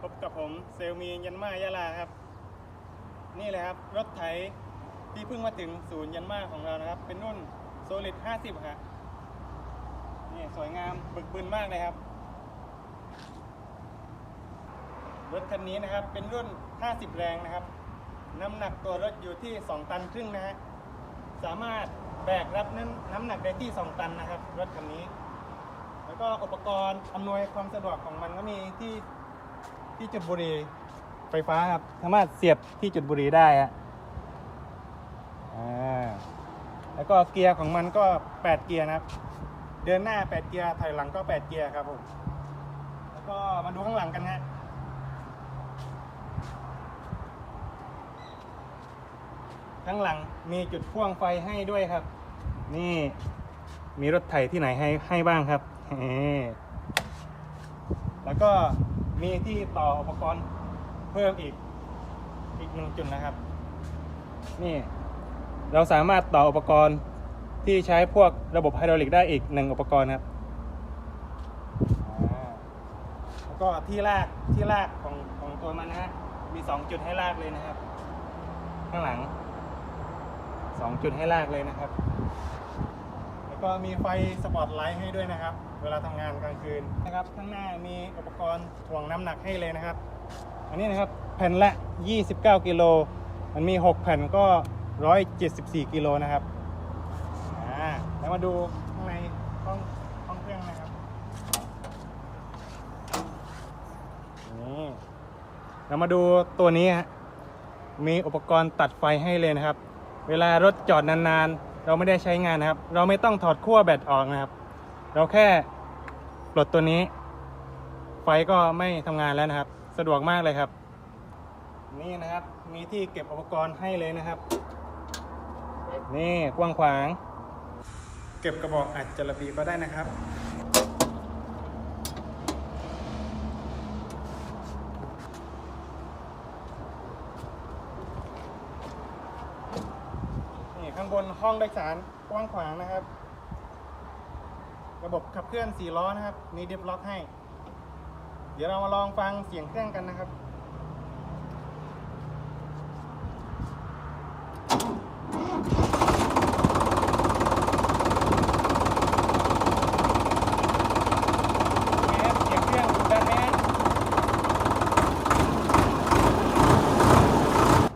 พบกับผมเซลมียันมายาลาครับ นี่เลยครับรถไถที่เพิ่งมาถึงศูนย์ยันมาของเรานะครับ เป็นรุ่นโซลิด50ครับนี่สวยงามบึกบึนมากเลยครับ รถคันนี้นะครับเป็นรุ่น 50 แรงนะครับ น้ำหนักตัวรถอยู่ที่ 2 ตันครึ่งนะฮะสามารถแบกรับน้ำน้ำหนักได้ที่ 2 ตันนะครับ รถคันนี้ แล้วก็อุปกรณ์อำนวยความสะดวกของมันก็มีที่ ที่จุดบุหรี่ไฟฟ้าครับสามารถเสียบที่จุดบุหรี่ได้ฮะอ่าแล้วก็เกียร์ของมันก็ 8 เกียร์นะครับ เดินหน้า 8 เกียร์ถอยหลังก็ 8 เกียร์ครับผมแล้วก็มาดูข้างหลังกันฮะข้างหลังมีจุดพ่วงไฟให้ด้วยครับ นี่มีรถไถที่ไหนให้ให้บ้างครับแล้วก็ มีที่ต่ออุปกรณ์เพิ่มอีกอีกหนึ่งจุดนะครับ นี่ เราสามารถต่ออุปกรณ์ที่ใช้พวกระบบไฮดรอลิกได้อีกหนึ่งอุปกรณ์ครับแล้วก็ที่ลากที่ลากของของตัวมันนะฮะมีสองจุดให้ลากเลยนะครับ ข้างหลังสองจุดให้ลากเลยนะครับ ก็มีไฟสปอตไลท์ให้ด้วยนะครับ เวลาทำงานกลางคืนนะครับ ข้างหน้ามีอุปกรณ์ถ่วงน้ำหนักให้เลยนะครับ อันนี้นะครับแผ่นละ 29 กิโล มันมี 6 แผ่นก็ 174 กิโลนะครับอ่าแล้วมาดูข้างในห้องห้องเครื่องนะครับนี่เรามาดูตัวนี้ฮะมีอุปกรณ์ตัดไฟให้เลยนะครับ เวลารถจอดนานๆ เราไม่ได้ใช้งานนะครับ เราไม่ต้องถอดขั้วแบตออกนะครับ เราแค่ปลดตัวนี้ ไฟก็ไม่ทำงานแล้วนะครับ สะดวกมากเลยครับ นี่นะครับมีที่เก็บอุปกรณ์ให้เลยนะครับ นี่กว้างขวาง เก็บกระบอกอัดจระบีก็ได้นะครับางบนห้องโดยสารกว้างขวางนะครับ ระบบขับเคลื่อน4ล้อนะครับ มีดิฟล็อกให้ เดี๋ยวเรามาลองฟังเสียงเครื่องกันนะครับเป็นไงครับเสียงเครื่องดุดันไหมฮะ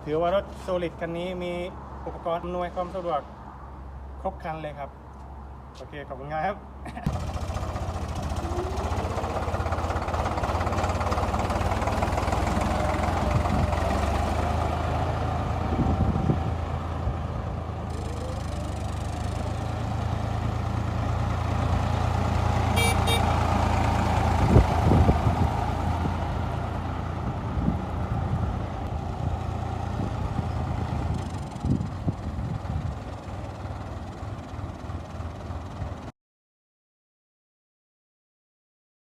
ถือว่ารถโซลิดคันนี้มี อุปกรณ์อำนวยความสะดวกครบครันเลยครับ โอเค ขอบคุณครับ